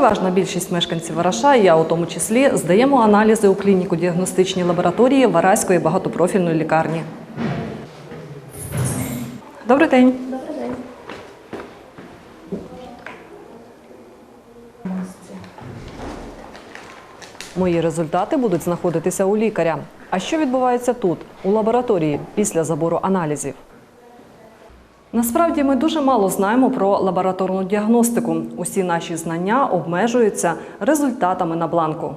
Переважна більшість мешканців Вараша, я у тому числі, здаємо аналізи у клініку діагностичній лабораторії Вараської багатопрофільної лікарні. Добрий день. Добрий день. Мої результати будуть знаходитися у лікаря. А що відбувається тут, у лабораторії, після забору аналізів? Насправді ми дуже мало знаємо про лабораторну діагностику. Усі наші знання обмежуються результатами на бланку.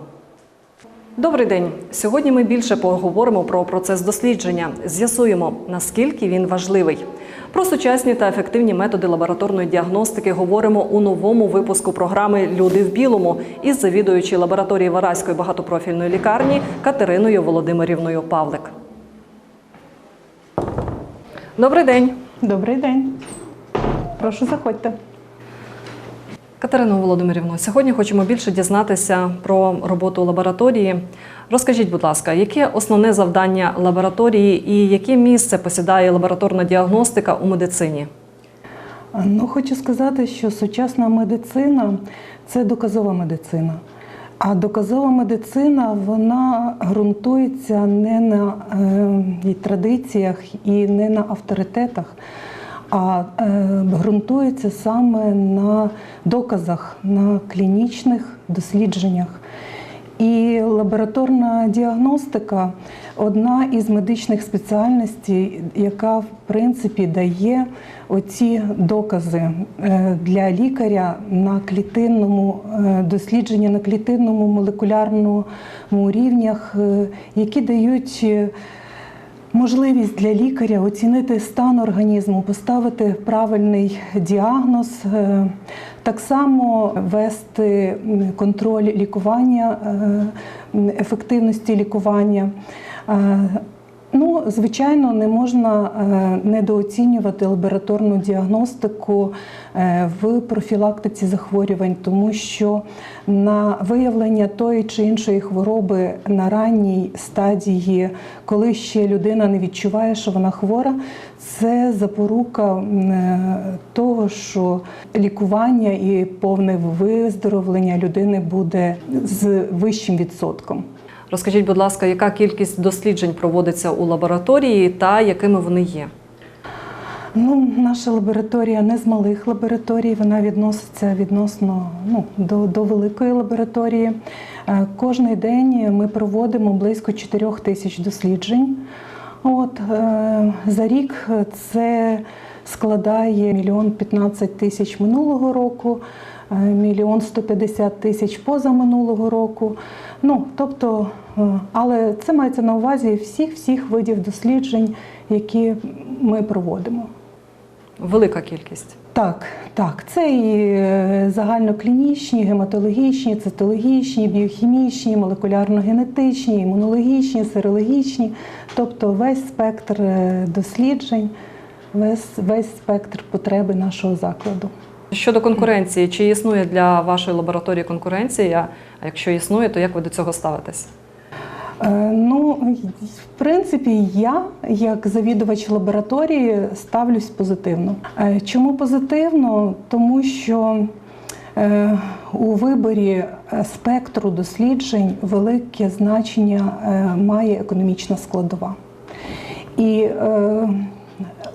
Добрий день. Сьогодні ми більше поговоримо про процес дослідження, з'ясуємо, наскільки він важливий. Про сучасні та ефективні методи лабораторної діагностики говоримо у новому випуску програми Люди в білому із завідуючою лабораторії Вараської багатопрофільної лікарні Катериною Володимирівною Павлик. Добрий день. Добрий день. Прошу заходьте. Катерино Володимирівно, сьогодні хочемо більше дізнатися про роботу лабораторії. Розкажіть, будь ласка, яке основне завдання лабораторії і яке місце посідає лабораторна діагностика у медицині? Ну, хочу сказати, що сучасна медицина це доказова медицина. А доказова медицина вона ґрунтується не на е, традиціях і не на авторитетах, а е, ґрунтується саме на доказах, на клінічних дослідженнях. І лабораторна діагностика одна із медичних спеціальностей, яка в принципі дає оці докази е, для лікаря на клітинному е, дослідженні, на клітинному молекулярному рівнях, е, які дають. Е, Можливість для лікаря оцінити стан організму, поставити правильний діагноз, е, так само вести контроль лікування, е, ефективності лікування. Ну, звичайно, не можна е, недооцінювати лабораторну діагностику е, в профілактиці захворювань, тому що на виявлення тої чи іншої хвороби на ранній стадії, коли ще людина не відчуває, що вона хвора, це запорука е, того, що лікування і повне виздоровлення людини буде з вищим відсотком. Розкажіть, будь ласка, яка кількість досліджень проводиться у лабораторії та якими вони є? Ну, наша лабораторія не з малих лабораторій, вона відноситься відносно ну, до, до великої лабораторії. Е, Кожний день ми проводимо близько 4 тисяч досліджень. От, е, за рік це складає мільйон 15 тисяч минулого року, мільйон 150 тисяч позаминулого року. Ну, тобто, е, але це мається на увазі всіх всіх видів досліджень, які ми проводимо. Велика кількість. Так, так, це і е, загальноклінічні, гематологічні, цитологічні, біохімічні, молекулярно-генетичні, імунологічні, серологічні, тобто весь спектр е, досліджень, весь, весь спектр потреби нашого закладу. Щодо конкуренції, чи існує для вашої лабораторії конкуренція? А якщо існує, то як ви до цього ставитесь? Е, Ну, в принципі, я, як завідувач лабораторії, ставлюсь позитивно. Е, Чому позитивно? Тому що е, у виборі спектру досліджень велике значення має економічна складова. І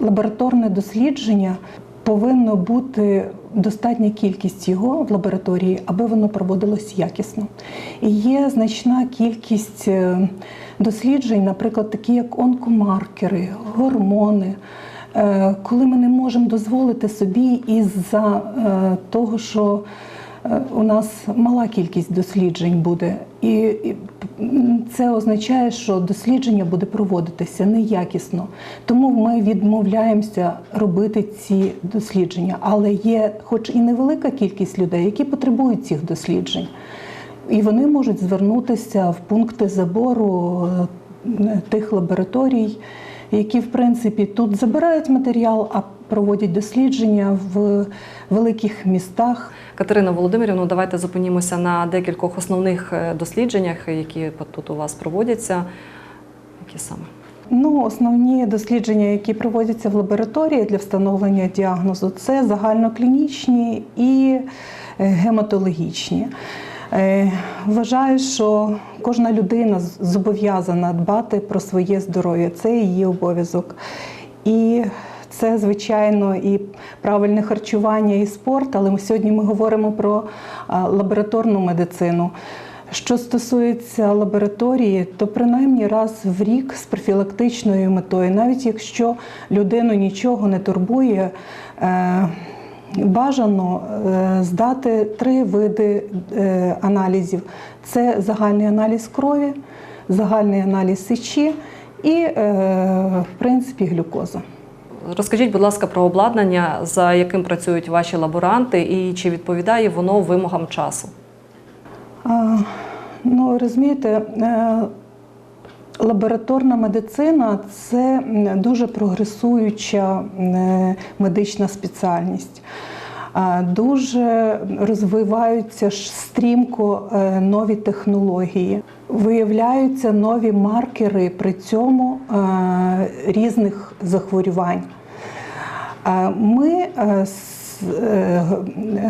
лабораторне дослідження повинно бути достатня кількість його в лабораторії, аби воно проводилось якісно. І є значна кількість е, досліджень, наприклад, такі як онкомаркери, гормони. е, Коли ми не можемо дозволити собі із-за е, того, що у нас мала кількість досліджень буде, і це означає, що дослідження буде проводитися неякісно. Тому ми відмовляємося робити ці дослідження. Але є, хоч і невелика кількість людей, які потребують цих досліджень, і вони можуть звернутися в пункти забору е, тих лабораторій, які в принципі тут забирають матеріал, а проводять дослідження в великих містах. Катерина Володимирівна, давайте зупинімося на декількох основних е, дослідженнях, які тут у вас проводяться. Які саме? Ну, основні дослідження, які проводяться в лабораторії для встановлення діагнозу, це загальноклінічні і е, гематологічні. Е, Вважаю, що кожна людина зобов'язана дбати про своє здоров'я. Це її обов'язок. І це, звичайно, і правильне харчування, і спорт, але ми сьогодні ми говоримо про лабораторну медицину. Що стосується лабораторії, то принаймні раз в рік з профілактичною метою, навіть якщо людину нічого не турбує, е, бажано е, здати три види е, аналізів: це загальний аналіз крові, загальний аналіз сечі і, е, в принципі, глюкоза. Розкажіть, будь ласка, про обладнання, за яким працюють ваші лаборанти, і чи відповідає воно вимогам часу? А, Ну, розумієте, е, лабораторна медицина це дуже прогресуюча е, медична спеціальність. Дуже розвиваються стрімко е, нові технології, виявляються нові маркери при цьому різних захворювань. Ми е, е,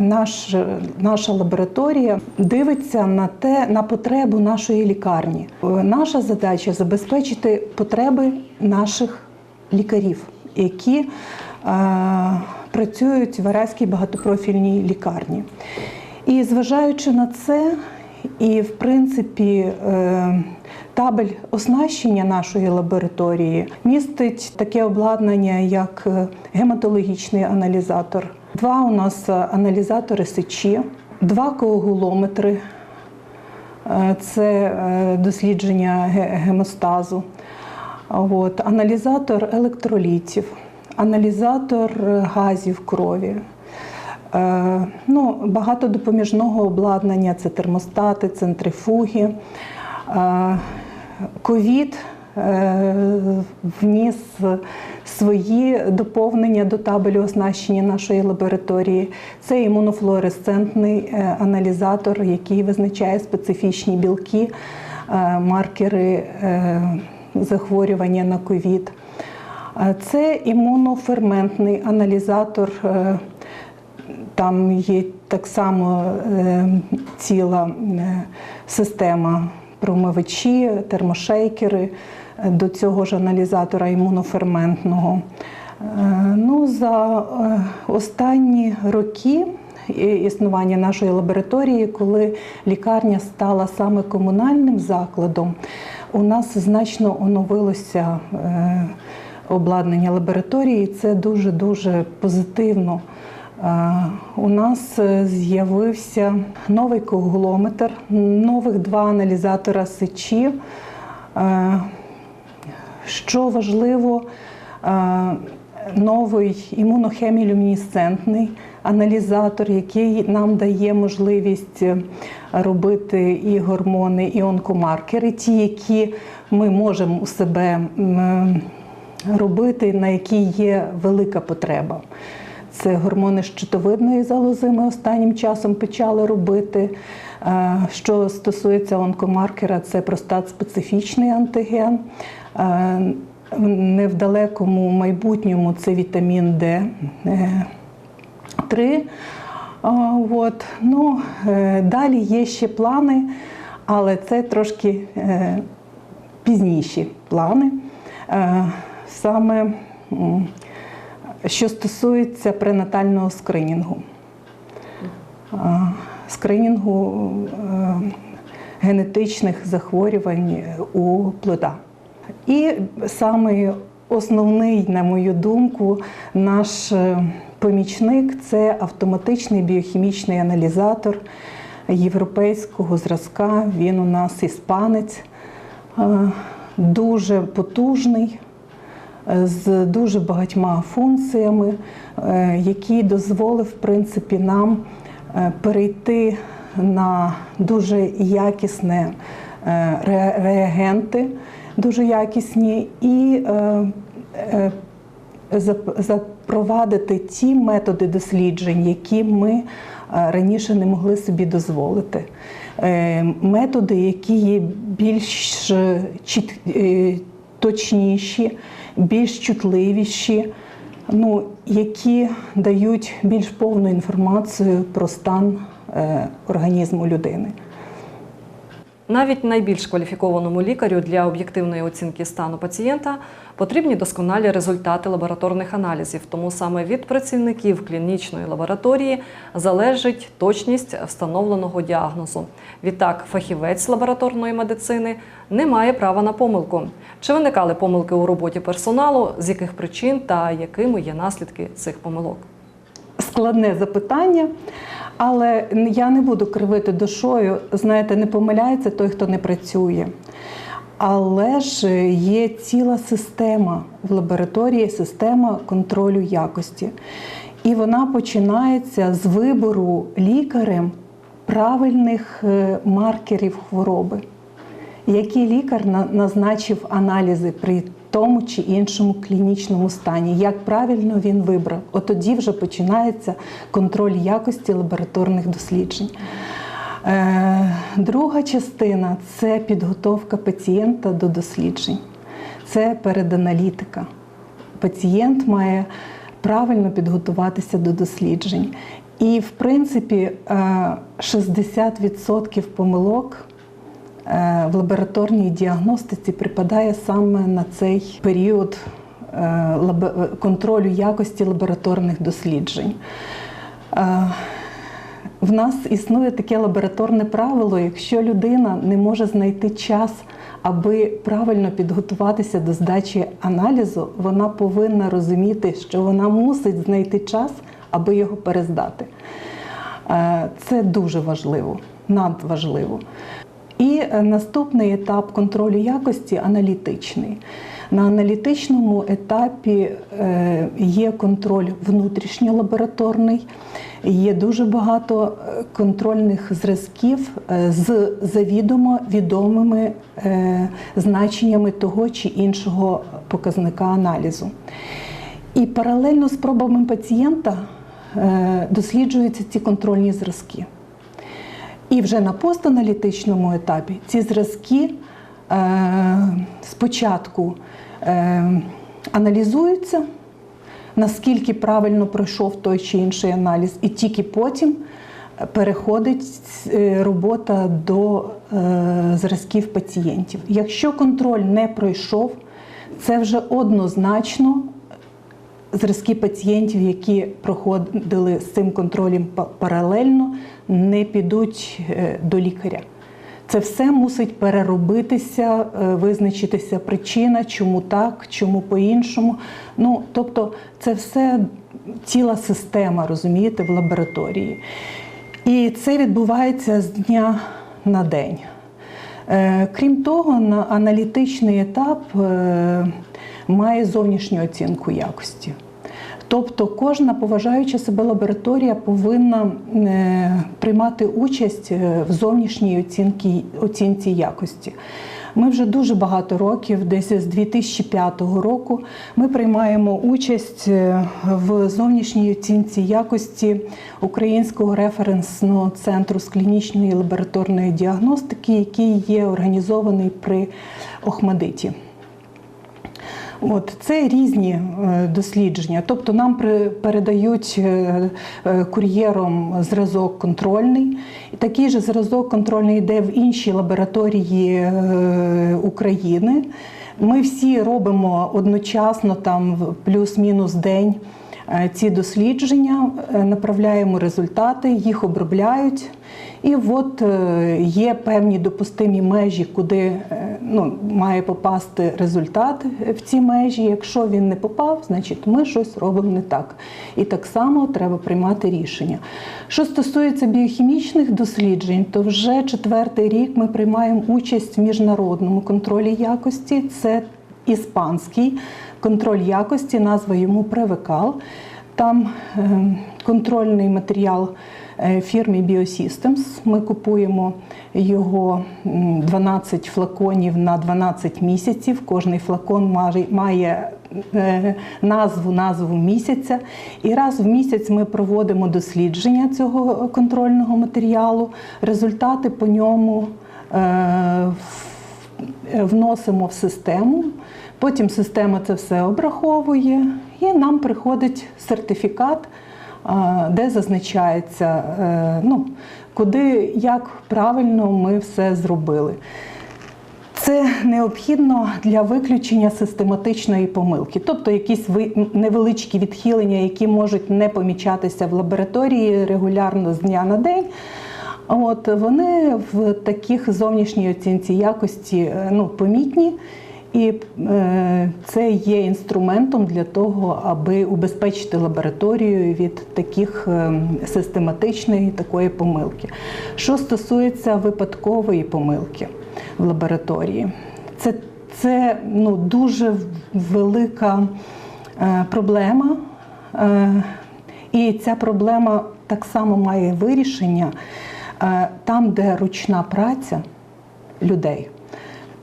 наш, наша лабораторія дивиться на те на потребу нашої лікарні. Е, Наша задача забезпечити потреби наших лікарів, які працюють в Аразькій багатопрофільній лікарні. І зважаючи на це, і в принципі. е, Табель оснащення нашої лабораторії містить таке обладнання, як е, гематологічний аналізатор, два у нас е, аналізатори сечі, два коагулометри, це дослідження гемостазу, От, аналізатор електролітів, аналізатор газів крові. Е, Ну, багато допоміжного обладнання це термостати, центрифуги. Е, Ковід е, вніс свої доповнення до табелю оснащення нашої лабораторії. Це імунофлуоресцентний аналізатор, який визначає специфічні білки, маркери захворювання на ковід. Це імуноферментний аналізатор. Там є так само е, ціла е, система промивачі, термошейкери е, до цього ж аналізатора імуноферментного. Ну, за останні роки існування нашої лабораторії, коли лікарня стала саме комунальним закладом, у нас значно оновилося обладнання лабораторії. Це дуже дуже позитивно. Е, У нас е, з'явився новий коагулометр, нових два аналізатора сечі. Е, Що важливо, новий імунохемілюмінесцентний аналізатор, який нам дає можливість робити і гормони, і онкомаркери, ті, які ми можемо у себе робити, на які є велика потреба. Це гормони щитовидної залози. Ми останнім часом почали робити. Е, Що стосується онкомаркера, це простат-специфічний антиген. Е, В невдалекому майбутньому це вітамін Д. е, 3. От. Ну, е, далі є ще плани, але це трошки е, пізніші плани. Е, Саме що стосується пренатального скринінгу. Скринінгу е, генетичних захворювань у плода. І саме основний, на мою думку, наш е, помічник це автоматичний біохімічний аналізатор європейського зразка. Він у нас іспанець, е, дуже потужний, з дуже багатьма функціями, е, який дозволив в принципі, нам е, перейти на дуже якісне е, реагенти, дуже якісні, і е, е, зап- запровадити ті методи досліджень, які ми е, раніше не могли собі дозволити. Е, Методи, які є більш е, е, точніші, більш чутливіші, ну, які дають більш повну інформацію про стан е, організму людини. Навіть найбільш кваліфікованому лікарю для об'єктивної оцінки стану пацієнта потрібні досконалі результати лабораторних аналізів. Тому саме від працівників клінічної лабораторії залежить точність встановленого діагнозу. Відтак, фахівець лабораторної медицини не має права на помилку. Чи виникали помилки у роботі персоналу, з яких причин та якими є наслідки цих помилок? складне запитання, але я не буду кривити душою. Знаєте, не помиляється той, хто не працює. Але ж є ціла система в лабораторії, система контролю якості. І вона починається з вибору лікарем правильних е, маркерів хвороби. Який лікар назначив аналізи при тому чи іншому клінічному стані, як правильно він вибрав. От тоді вже починається контроль якості лабораторних досліджень. Е, Друга частина це підготовка пацієнта до досліджень. Це переданалітика. Пацієнт має правильно підготуватися до досліджень. І, в принципі, е, 60% помилок е, в лабораторній діагностиці припадає саме на цей період е, е, контролю якості лабораторних досліджень. Е, В нас існує таке лабораторне правило: якщо людина не може знайти час, аби правильно підготуватися до здачі аналізу, вона повинна розуміти, що вона мусить знайти час, аби його перездати. Е, Це дуже важливо, надважливо. І е, наступний етап контролю якості аналітичний. На аналітичному етапі е, є контроль внутрішньолабораторний, є дуже багато е, контрольних зразків з завідомо відомими значеннями того чи іншого показника аналізу. І паралельно з пробами пацієнта досліджуються ці контрольні зразки. І вже на постаналітичному етапі ці зразки е, спочатку е, аналізуються, наскільки правильно пройшов той чи інший аналіз, і тільки потім переходить е, робота до зразків пацієнтів. Якщо контроль не пройшов, це вже однозначно зразки пацієнтів, які проходили з цим контролем паралельно, не підуть е, до лікаря. Це все мусить переробитися, е, визначитися причина, чому так, чому по-іншому. Ну, тобто, це все ціла система, розумієте, в лабораторії. І це відбувається з дня на день. Е, Крім того, на аналітичний етап має зовнішню оцінку якості. Тобто кожна поважаюча себе лабораторія повинна е, приймати участь е, в зовнішній оцінці, оцінці якості. Ми вже дуже багато років, десь з 2005 року, ми приймаємо участь е, в зовнішній оцінці якості Українського референсного центру з клінічної лабораторної діагностики, який є організований при Охмадиті. От це різні е, дослідження. Тобто нам передають е, е, кур'єром зразок контрольний. Такий же зразок контрольний йде в інші лабораторії України. Ми всі робимо одночасно, там плюс-мінус день ці дослідження, направляємо результати, їх обробляють. І от є певні допустимі межі, куди ну, має попасти результат в ці межі. Якщо він не попав, значить ми щось робимо не так. І так само треба приймати рішення. Що стосується біохімічних досліджень, то вже четвертий рік ми приймаємо участь в міжнародному контролі якості. Це іспанський контроль якості, назва йому Превекал. Там е, контрольний матеріал е, фірми Biosystems. Ми купуємо його 12 флаконів на 12 місяців. Кожний флакон має- е, назву, назву місяця. І раз в місяць ми проводимо дослідження цього контрольного матеріалу. Результати по ньому е, вносимо в систему. Потім система це все обраховує, і нам приходить сертифікат де зазначається, е, ну, куди, як правильно ми все зробили. Це необхідно для виключення систематичної помилки, тобто якісь невеличкі відхилення, які можуть не помічатися в лабораторії регулярно з дня на день. От вони в таких зовнішній оцінці якості е, ну, помітні, і е, це є інструментом для того, аби убезпечити лабораторію від таких е, систематичної такої помилки. Що стосується випадкової помилки в лабораторії, це, це ну, дуже велика е, проблема. І ця проблема так само має вирішення там, де ручна праця людей,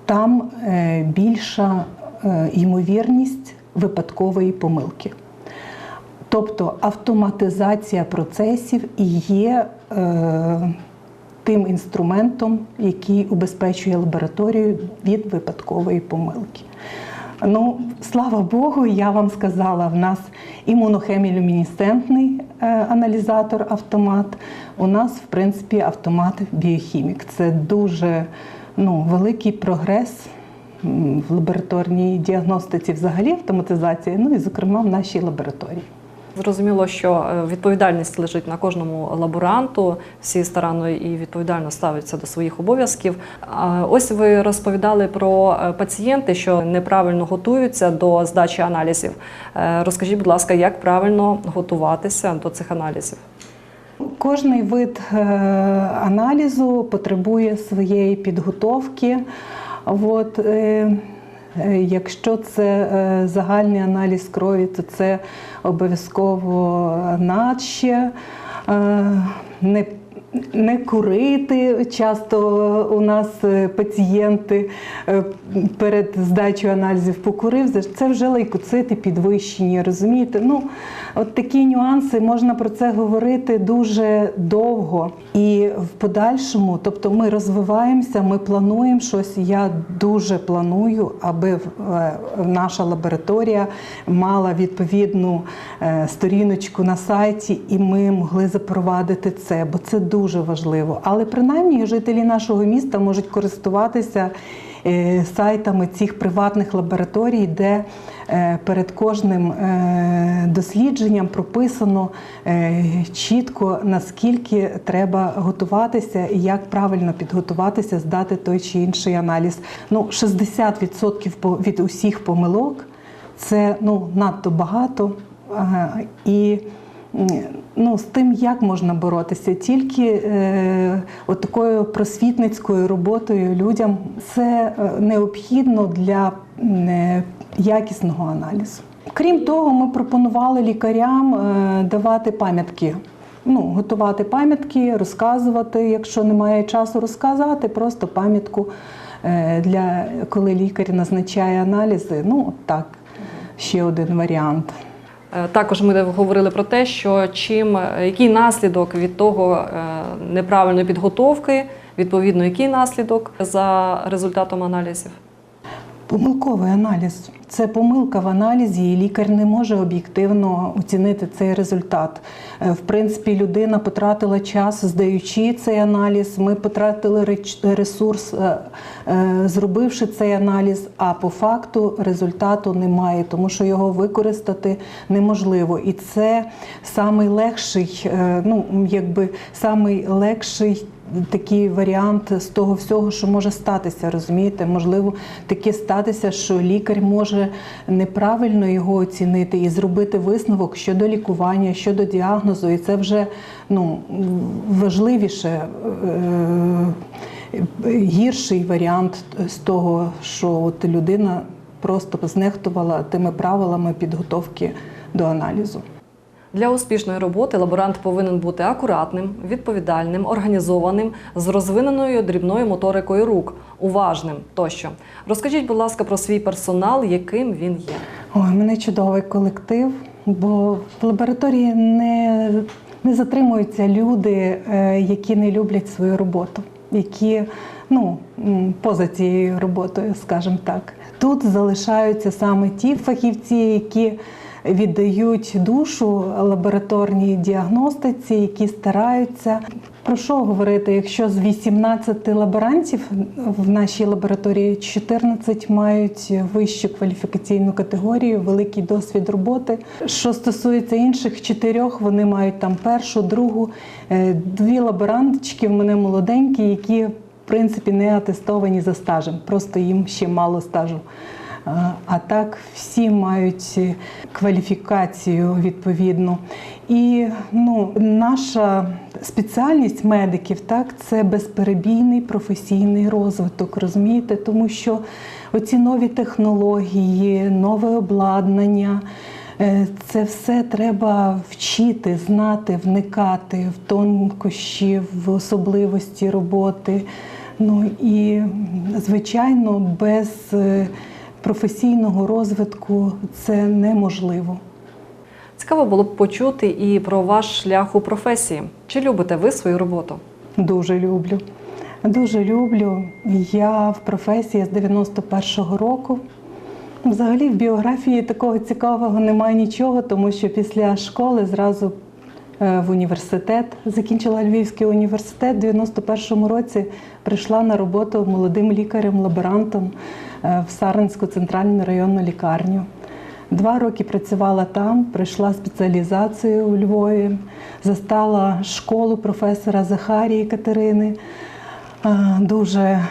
там е, більша е, ймовірність випадкової помилки. Тобто автоматизація процесів є е, тим інструментом, який убезпечує лабораторію від випадкової помилки. Ну, слава Богу, я вам сказала, в нас імунохемілюмінесцентний е, аналізатор автомат. У нас, в принципі, автомат біохімік. Це дуже ну, великий прогрес в лабораторній діагностиці, взагалі автоматизації, ну і зокрема в нашій лабораторії. Зрозуміло, що е, відповідальність лежить на кожному лаборанту. Всі старанно і відповідально ставляться до своїх обов'язків. Ось ви розповідали про е, пацієнти, що неправильно готуються до здачі аналізів. Е, Розкажіть, будь ласка, як правильно готуватися до цих аналізів? Кожний вид е, аналізу потребує своєї підготовки. От, е, е, якщо це загальний аналіз крові, то це обов'язково надще. Не не курити. Часто у нас е, пацієнти е, перед здачею аналізів покурив. Це вже лейкоцити підвищені, розумієте? Ну, от такі нюанси можна про це говорити дуже довго. І в подальшому, тобто ми розвиваємося, ми плануємо щось. Я дуже планую, аби е, наша лабораторія мала відповідну сторіночку на сайті, і ми могли запровадити це, бо це дуже важливо. Але принаймні жителі нашого міста можуть користуватися е, сайтами цих приватних лабораторій, де е, перед кожним е, дослідженням прописано чітко наскільки треба готуватися і як правильно підготуватися, здати той чи інший аналіз. Ну, 60% від усіх помилок це ну, надто багато. І ну, з тим, як можна боротися, тільки е, от такою просвітницькою роботою людям це е, необхідно для е, якісного аналізу. Крім того, ми пропонували лікарям е, давати пам'ятки. Ну, готувати пам'ятки, розказувати, якщо немає часу розказати, просто пам'ятку для коли лікар назначає аналізи. Ну, так, ще один варіант. Е, Також ми говорили про те, що чим е, який наслідок від того е, неправильної підготовки, відповідно, який наслідок за результатом аналізів. Помилковий аналіз це помилка в аналізі, і лікар не може об'єктивно оцінити цей результат. Е, В принципі, людина потратила час, здаючи цей аналіз. Ми потратили ресурс, е, е, зробивши цей аналіз. А по факту результату немає, тому що його використати неможливо. І це самий легший, ну якби самий легший такий варіант з того всього, що може статися, розумієте? Можливо, таке статися, що лікар може неправильно його оцінити і зробити висновок щодо лікування, щодо діагнозу, і це вже ну, важливіше. е, Гірший варіант з того, що от людина просто знехтувала тими правилами підготовки до аналізу. Для успішної роботи лаборант повинен бути акуратним, відповідальним, організованим, з розвиненою дрібною моторикою рук, уважним тощо. Розкажіть, будь ласка, про свій персонал, яким він є. Ой, мене чудовий колектив, бо в лабораторії не, не затримуються люди, е, які не люблять свою роботу, які ну, поза цією роботою, скажімо так. Тут залишаються саме ті фахівці, які віддають душу лабораторній діагностиці, які стараються. Про що говорити, якщо з 18 лаборантів в нашій лабораторії 14 мають вищу кваліфікаційну категорію, великий досвід роботи. Що стосується інших чотирьох, вони мають там першу, другу, Е, дві лаборанточки в мене молоденькі, які в принципі не атестовані за стажем, просто їм ще мало стажу. Е, А так всі мають кваліфікацію відповідну. І ну, наша спеціальність медиків так, це безперебійний професійний розвиток, розумієте? Тому що оці нові технології, нове обладнання. е, Це все треба вчити, знати, вникати в тонкощі, в особливості роботи. Ну і, звичайно, без е, професійного розвитку це неможливо. Цікаво було б почути і про ваш шлях у професії. Чи любите ви свою роботу? Дуже люблю. Дуже люблю. Я в професії з 91-го року. Взагалі в біографії такого цікавого немає нічого, тому що після школи зразу в університет закінчила Львівський університет. У 91-му році прийшла на роботу молодим лікарем-лаборантом е, в Сарненську центральну районну лікарню. Два роки працювала там, пройшла спеціалізацію у Львові, застала школу професора Захарії Катерини, е, дуже е,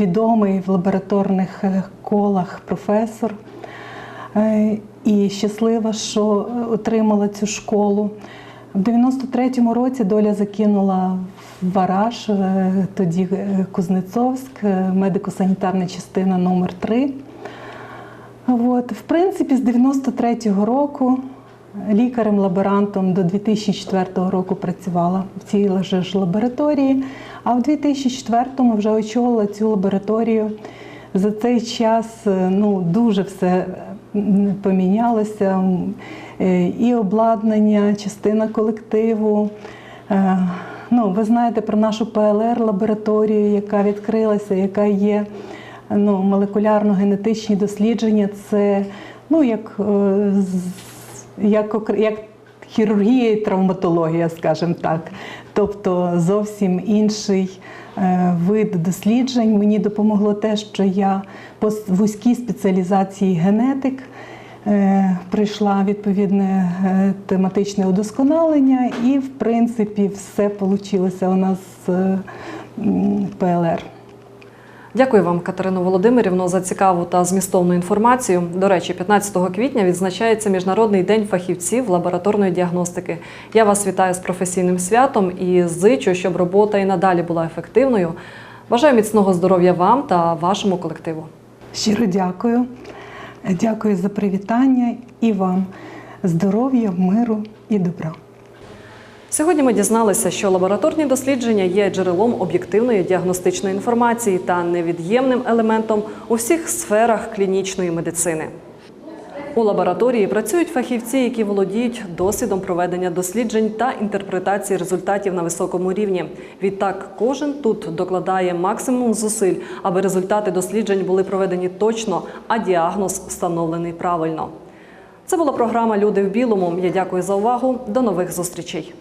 відомий в лабораторних е, колах професор. Е, І щаслива, що е, отримала цю школу. В 93-му році доля закинула в Вараж, е, тоді е, Кузнецовськ, е, медико-санітарна частина номер 3 От, в принципі, з 93-го року лікарем-лаборантом до 2004 року працювала в цій ж лабораторії, а в 2004-му вже очолила цю лабораторію. За цей час ну, дуже все помінялося. Е, І обладнання, частина колективу. Е, Ну, ви знаєте про нашу ПЛР-лабораторію, яка відкрилася, яка є ну, молекулярно-генетичні дослідження. Це ну, як, е, як, як хірургія і травматологія, скажімо так. Тобто зовсім інший вид досліджень. Мені допомогло те, що я по вузькій спеціалізації генетик. Е, Прийшла відповідне е, тематичне удосконалення, і в принципі все вийшло у нас з е, ПЛР. Дякую вам, Катерино Володимирівно, за цікаву та змістовну інформацію. До речі, 15 квітня відзначається Міжнародний день фахівців лабораторної діагностики. Я вас вітаю з професійним святом і зичу, щоб робота і надалі була ефективною. Бажаю міцного здоров'я вам та вашому колективу. Щиро дякую. Дякую за привітання і вам здоров'я, миру і добра. Сьогодні ми дізналися, що лабораторні дослідження є джерелом об'єктивної діагностичної інформації та невід'ємним елементом у всіх сферах клінічної медицини. У лабораторії працюють фахівці, які володіють досвідом проведення досліджень та інтерпретації результатів на високому рівні. Відтак, кожен тут докладає максимум зусиль, аби результати досліджень були проведені точно, а діагноз встановлений правильно. Це була програма Люди в білому. Я дякую за увагу. До нових зустрічей.